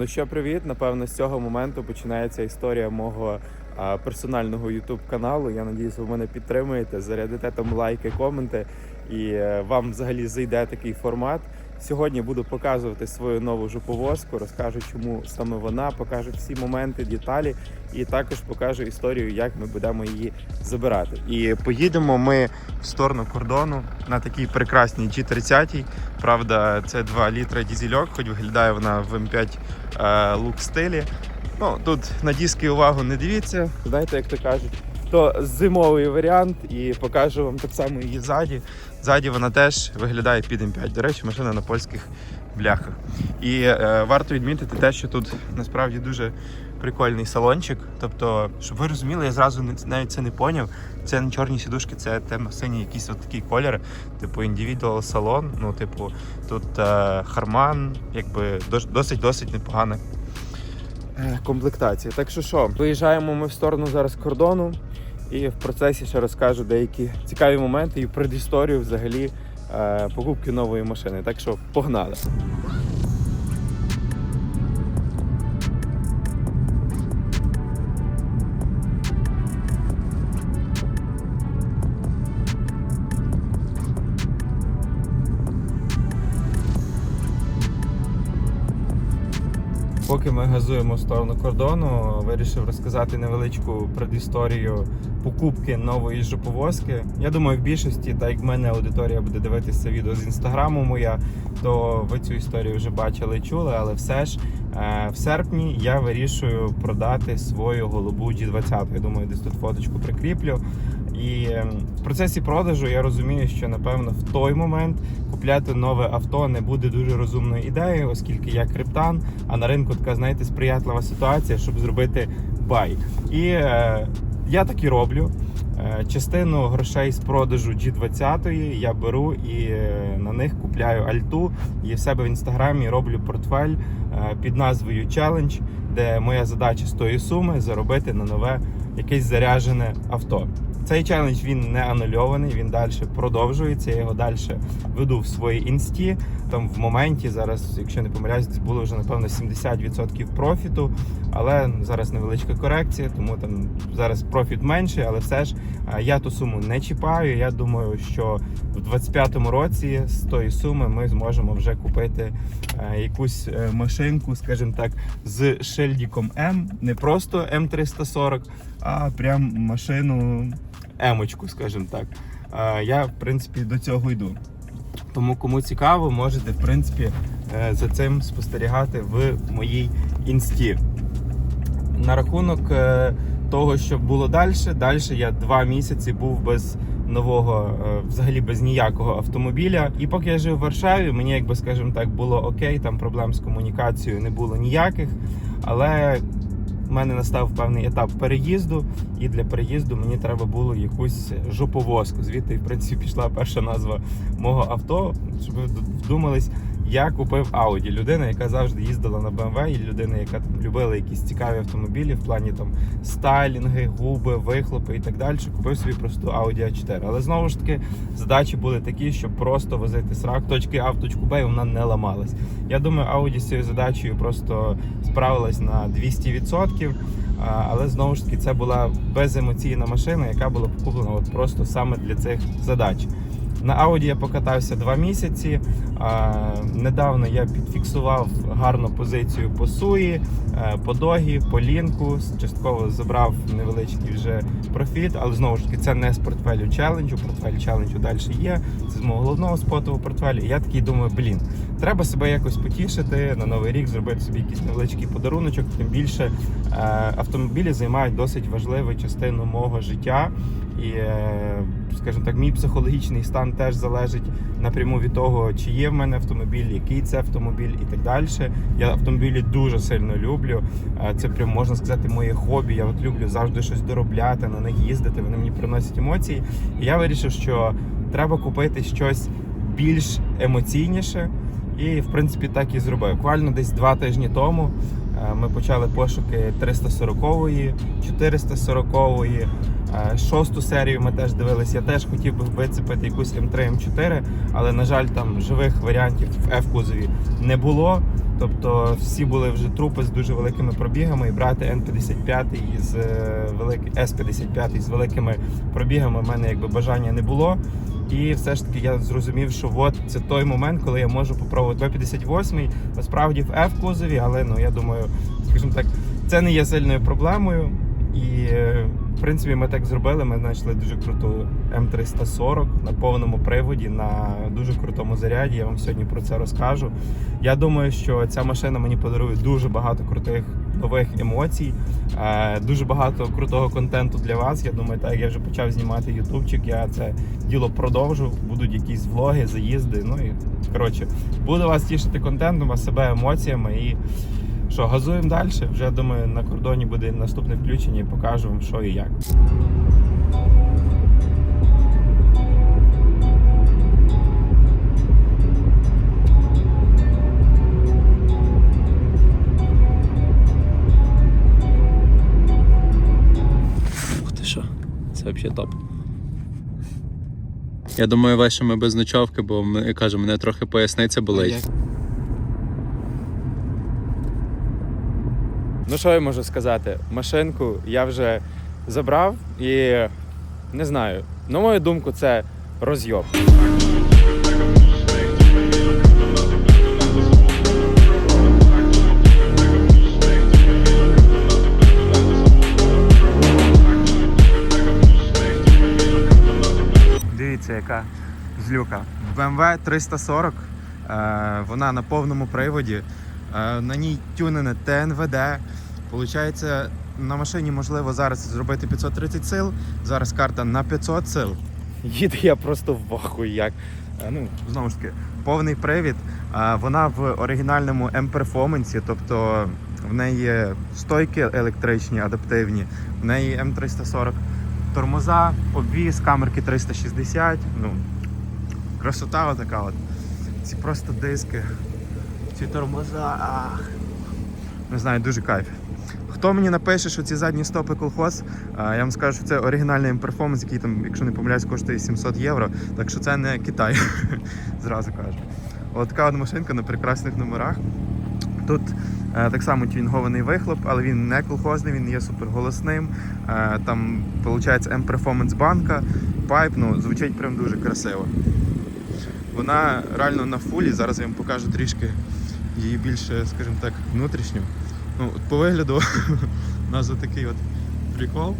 Ну що, привіт. Напевно, з цього моменту починається історія мого а, персонального youtube каналу. Я надіюсь, ви мене підтримуєте, зарядите там лайки, коменти, і а, вам взагалі зайде такий формат. Сьогодні буду показувати свою нову жуповозку, розкажу, чому саме вона, покажу всі моменти, деталі, і також покажу історію, як ми будемо її забирати. І поїдемо ми в сторону кордону на такій прекрасній G30. Правда, це 2 літра дізельок, хоч виглядає вона в М5 е, лук стилі. Ну, тут на диски увагу не дивіться. Знаєте, як то кажуть, то зимовий варіант, і покажу вам так само її ззаді. Ззаді вона теж виглядає під М5. До речі, машина на польських бляхах. І е, варто відмітити те, що тут насправді дуже прикольний салончик. Тобто, щоб ви розуміли, я зразу навіть це не поняв. Це не чорні сідушки, це темно-синій якийсь от такий колір, типу індивідуал салон. Ну, типу, тут е, харман, якби досить досить непогана е, комплектація. Так що що, виїжджаємо ми в сторону зараз кордону, і в процесі ще розкажу деякі цікаві моменти і предісторію взагалі е, покупки нової машини. Так що погнали. Поки ми газуємо в сторону кордону, вирішив розказати невеличку предісторію покупки нової жоповозки. Я думаю, в більшості, так як в мене аудиторія буде дивитися відео з інстаграму моя, то ви цю історію вже бачили і чули, але все ж е, в серпні я вирішую продати свою голубу G20. Я думаю, десь тут фоточку прикріплю. І ем, в процесі продажу я розумію, що напевно в той момент купляти нове авто не буде дуже розумною ідеєю, оскільки я криптан, а на ринку така, знаєте, сприятлива ситуація, щоб зробити бай. І е, я так і роблю. Е, Частину грошей з продажу G20 я беру і е, на них купляю альту і в себе в інстаграмі роблю портфель е, під назвою Challenge, де моя задача з тої суми заробити на нове якесь заряджене авто. Цей челендж він не анульований, він далі продовжується. Я його далі веду в своїй інсті. Там в моменті зараз, якщо не помиляюсь, було вже напевно 70% профіту. Але зараз невеличка корекція, тому там зараз профіт менший, але все ж я ту суму не чіпаю. Я думаю, що в 25-му році з тої суми ми зможемо вже купити е, якусь е, машинку, скажімо так, з шильдіком М, не просто М340, а прям машину емочку, скажімо так. Я, в принципі, до цього йду. Тому кому цікаво, можете в принципі е, за цим спостерігати в моїй інсті. На рахунок е, того, що було далі, далі я два місяці був без нового, е, взагалі без ніякого автомобіля. І поки я жив в Варшаві, мені, якби скажімо так, було окей, там проблем з комунікацією не було ніяких. Але в мене настав певний етап переїзду, і для переїзду мені треба було якусь жоповозку. Звідти, в принципі, пішла перша назва мого авто. Щоб ви вдумались, я купив Audi. Людина, яка завжди їздила на BMW, і людина, яка там любила якісь цікаві автомобілі в плані там стайлінги, губи, вихлопи і так далі. Купив собі просту Audi A4. Але знову ж таки задачі були такі, щоб просто возити срак точки А в точку Б, і вона не ламалась. Я думаю, Audi з цією задачею просто справилась на 200%. Але знову ж таки це була беземоційна машина, яка була куплена от просто саме для цих задач. На Audi я покатався два місяці. Недавно я підфіксував гарну позицію по суї, е, по догі, по лінку. Частково забрав невеличкий вже профіт, але знову ж таки це не з портфелю челенджу. Портфель челенджу далі є. Це з мого головного спотового портфелю. Я такий думаю, блін, треба себе якось потішити на новий рік, зробити собі якийсь невеличкий подаруночок. Тим більше е, автомобілі займають досить важливу частину мого життя. І, е, скажімо так, мій психологічний стан теж залежить напряму від того, чи є в мене автомобіль, який це автомобіль і так далі. Я автомобілі дуже сильно люблю. Е, Це прям можна сказати моє хобі. Я от люблю завжди щось доробляти, на них їздити. Вони мені приносять емоції. І я вирішив, що треба купити щось більш емоційніше. І в принципі так і зробив. Буквально десь два тижні тому ми почали пошуки 340-ї, 440-ї, е, шосту серію ми теж дивилися. Я теж хотів би вицепити якусь М3 М4, але на жаль, там живих варіантів в F кузові не було. Тобто всі були вже трупи з дуже великими пробігами, і брати N55 із е, велик... S55 з великими пробігами в мене якби бажання не було. І все ж таки я зрозумів, що от це той момент, коли я можу попробувати B58, насправді в F кузові, але ну я думаю, скажімо так, це не є сильною проблемою. І в принципі ми так зробили. Ми знайшли дуже круту М340 на повному приводі, на дуже крутому заряді. Я вам сьогодні про це розкажу. Я думаю, що ця машина мені подарує дуже багато крутих нових емоцій, е, дуже багато крутого контенту для вас. Я думаю, так як я вже почав знімати ютубчик, я це діло продовжу. Будуть якісь влоги, заїзди. Ну і коротше, буду вас тішити контентом, а себе емоціями і. Що, газуємо далі? Вже думаю, на кордоні буде наступне включення і покажу вам, що і як. Це взагалі топ. Я думаю, ваше ми без ночовки, бо я кажу, мене трохи поясниця болить. Ну що я можу сказати? Машинку я вже забрав і не знаю. На мою думку, це розйоб. Яка злюка. BMW 340. е, Вона на повному приводі. Е, На ній тюнене ТНВД. Получається, на машині можливо зараз зробити 530 сил. Зараз карта на 500 сил. Їду я просто в ахуї як. Е, Ну, знову ж таки, повний привід. Вона в оригінальному M-перформансі, тобто в неї стойки електричні, адаптивні, в неї М340 тормоза, обвіз, камерки 360. Ну, красота отака от. Ці просто диски, ці тормоза. Ах. Не знаю, дуже кайф. Хто мені напише, що ці задні стопи колхоз, я вам скажу, що це оригінальний перформанс, який там, якщо не помиляюсь, коштує 700 євро. Так що це не Китай, зразу кажу. От така от машинка на прекрасних номерах. Тут е, так само тюнінгований вихлоп, але він не колхозний, він є суперголосним. Е, там виходить M-Performance банка, пайп, ну, звучить прям дуже красиво. Вона реально на фулі, зараз я вам покажу трішки її більше, скажімо так, внутрішню. Ну, от по вигляду у нас отакий от прикол.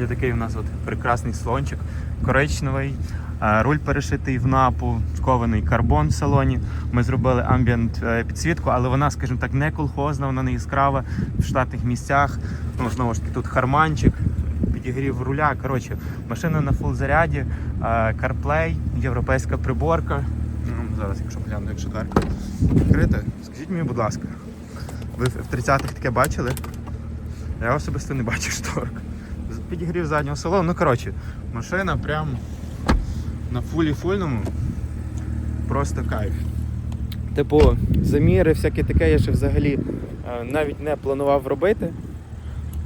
Є такий у нас от прекрасний слончик, коричневий, е, руль перешитий в напу, кований карбон в салоні. Ми зробили амбієнт е, підсвітку, але вона, скажімо так, не колхозна, вона не яскрава в штатних місцях. Ну, знову ж таки, тут харманчик, підігрів руля. Коротше, машина на фул заряді, е, CarPlay, європейська приборка. Ну, зараз, якщо гляну, якщо дверка відкрита, скажіть мені, будь ласка, ви в 30-х таке бачили? Я особисто не бачив шторок. Підігрів заднього салону. Ну, коротше, машина прям на фулі фульному. Просто кайф. Типу, заміри, всяке таке я ще взагалі е, навіть не планував робити.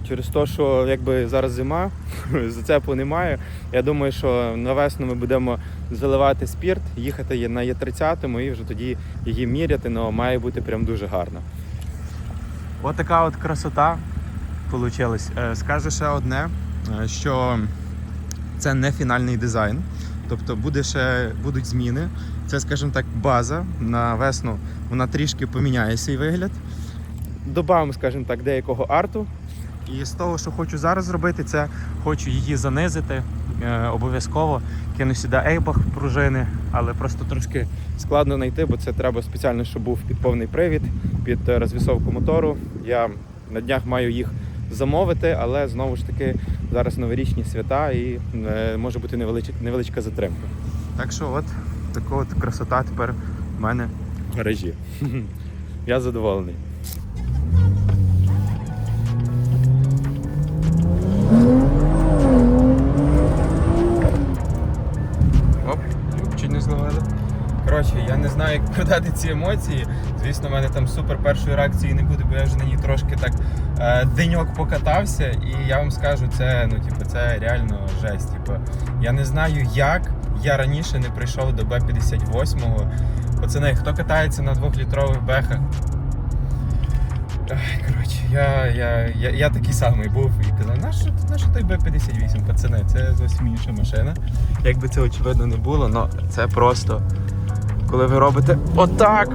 Через те, що якби зараз зима, зацепу немає. Я думаю, що на весну ми будемо заливати спірт, їхати на Є30 і вже тоді її міряти, але має бути прям дуже гарно. От така от красота вийшла. Скажу ще одне, е, що це не фінальний дизайн. Тобто буде ще, будуть зміни. Це, скажімо так, база. На весну вона трішки поміняє свій вигляд. Добавимо, скажімо так, деякого арту. І з того, що хочу зараз зробити, це хочу її занизити. Е, обов'язково кину сюди ейбах пружини, але просто трошки складно знайти, бо це треба спеціально, щоб був під повний привід, під е, розвісовку мотору. Я на днях маю їх замовити, але знову ж таки зараз новорічні свята і е, може бути невеличка, невеличка затримка. Так що, от така от красота тепер в мене в гаражі. Я задоволений. Оп, чуть не зловили. Коротше, я не знаю, як передати ці емоції. Звісно, в мене там супер першої реакції не буде, бо я вже на ній трошки так деньок покатався, і я вам скажу, це ну, типу, це реально жесть. Типу, я не знаю, як я раніше не прийшов до Б-58, Пацани, хто катається на двохлітрових бехах? Ай, Коротше, я, я, я, я такий самий був і казав, нащо, нащо той Б-58, пацани, це зовсім інша машина. Якби це очевидно не було, але це просто коли ви робите отак.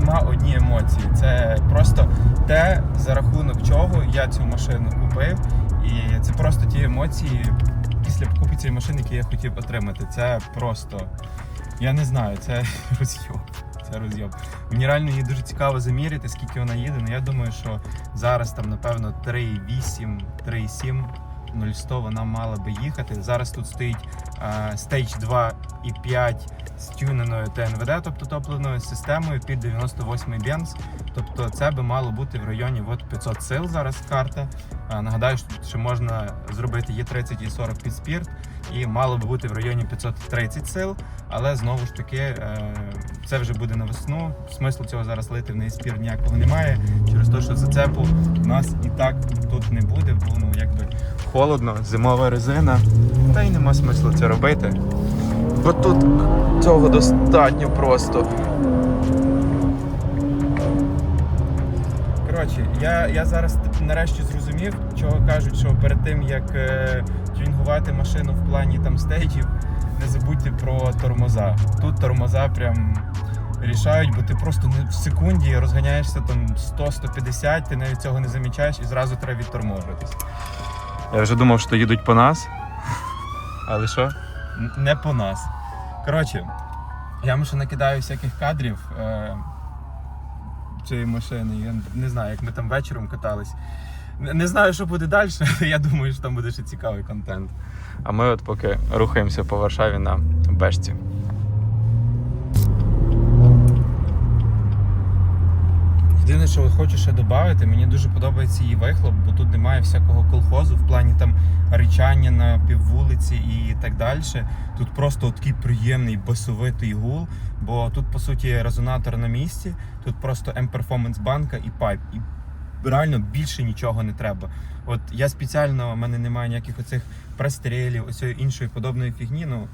Нема одні емоції. Це просто те, за рахунок чого я цю машину купив. І це просто ті емоції після покупки цієї машини, які я хотів отримати. Це просто. Я не знаю, це розйоб. Це розйоб. Мені реально її дуже цікаво заміряти, скільки вона їде. Ну я думаю, що зараз там, напевно, 3,8, 3,7. 0100 вона мала би їхати. Зараз тут стоїть а, Stage 2 і 5 з тюненою ТНВД, тобто топливною системою під 98 Benz. Тобто це би мало бути в районі от 500 сил зараз карта. Нагадаю, що можна зробити Є30 і 40 під спірт, і мало би бути в районі 530 сил. Але знову ж таки, е, це вже буде на весну. Смислу цього зараз лити в неї спір ніякого немає. Через те, що зацепу у нас і так тут не буде, бо ну якби холодно, зимова резина. Та й нема смислу це робити. Бо тут цього достатньо просто. Коротше, я, я зараз нарешті зрозумів, чого кажуть, що перед тим як е, тюнінгувати машину в плані там стейджів, не забудьте про тормоза. Тут тормоза прям рішають, бо ти просто не- в секунді розганяєшся там 100-150, ти навіть цього не замічаєш і зразу треба відторможуватись. Я вже думав, що їдуть по нас. Але що? Не по нас. Коротше, я вам ще накидаю всяких кадрів е, цієї машини. Я не знаю, як ми там вечором катались. Не знаю, що буде далі, але я думаю, що там буде ще цікавий контент. А ми от поки рухаємося по Варшаві на бешці. Єдине, що хочу ще додати, мені дуже подобається її вихлоп, бо тут немає всякого колхозу в плані там ричання на піввулиці і так далі. Тут просто такий приємний басовитий гул, бо тут, по суті, резонатор на місці, тут просто M-Performance банка і пайп. І реально більше нічого не треба. От я спеціально, в мене немає ніяких оцих престрелів, оцієї іншої подобної фігні. Ну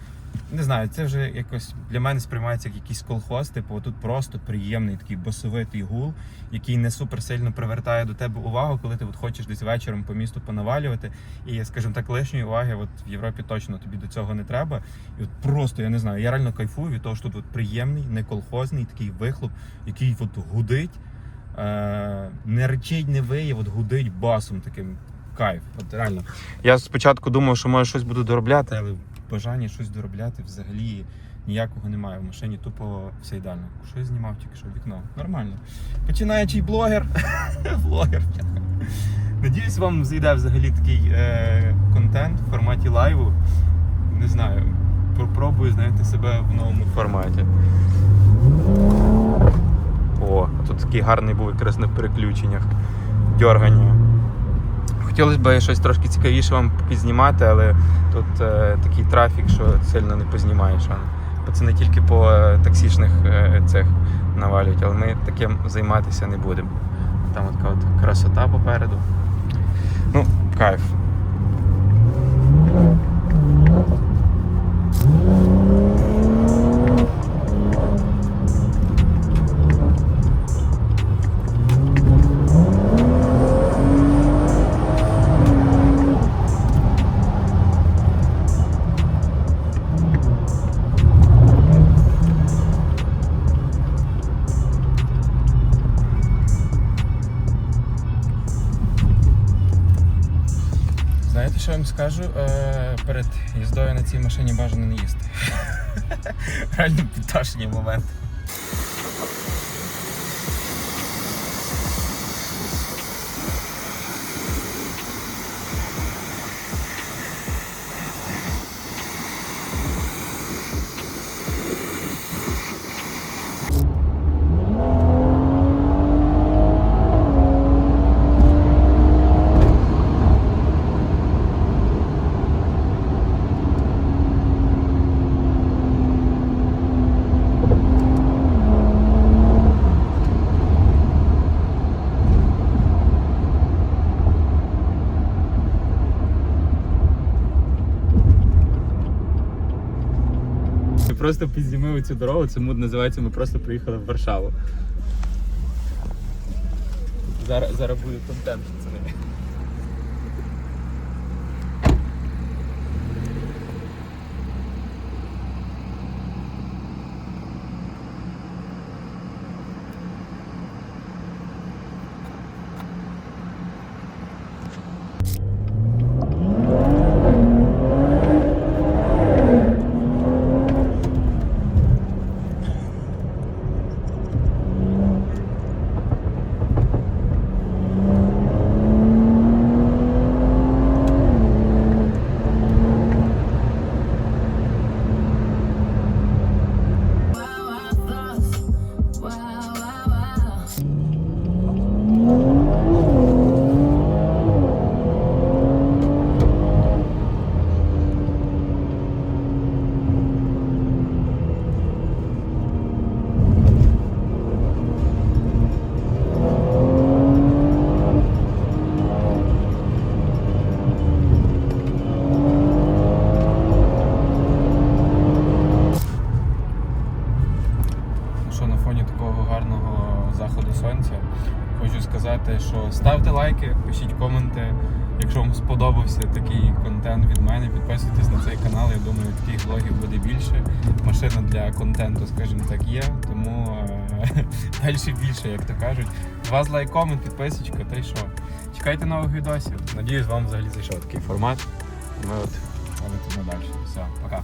не знаю, це вже якось для мене сприймається як якийсь колхоз. Типу, тут просто приємний такий басовитий гул, який не супер сильно привертає до тебе увагу, коли ти от хочеш десь вечором по місту понавалювати. І, скажімо так, лишньої уваги от в Європі точно тобі до цього не треба. І от просто я не знаю, я реально кайфую від того, що тут от приємний, не колхозний такий вихлоп, який от гудить. Е, не речить, не виє, от гудить басом таким кайф. От реально. Я спочатку думав, що може щось буду доробляти, але бажання щось доробляти взагалі ніякого немає. В машині тупо все ідеально. Що я знімав тільки що вікно? Нормально. Починаючий блогер. блогер. Надіюсь, вам зайде взагалі такий е, контент в форматі лайву. Не знаю. Попробую знайти себе в новому форматі. О, тут такий гарний був якраз на переключеннях. Дьоргання. Хотілося б щось трошки цікавіше вам підзнімати, але тут е, такий трафік, що сильно не познімаєш. Це не тільки по е, таксічних е, цих навалюють, але ми таким займатися не будемо. Там така от красота попереду. Ну, кайф. Що я вам скажу? Е, перед їздою на цій машині бажано не їсти. Реально підташні момент. Просто підзімили цю дорогу. Це називається. Ми просто приїхали в Варшаву. Зараз, зараз буде контент. Сказати, що ставте лайки, пишіть коменти. Якщо вам сподобався такий контент від мене, підписуйтесь на цей канал. Я думаю, таких влогів буде більше. Машина для контенту, скажімо так, є. Тому е- далі більше, як то кажуть. Вас лайк, комент, підписочка, та й що. Чекайте нових відосів. Надіюсь, вам взагалі зайшов такий формат. Ми от робимо далі. Все, пока.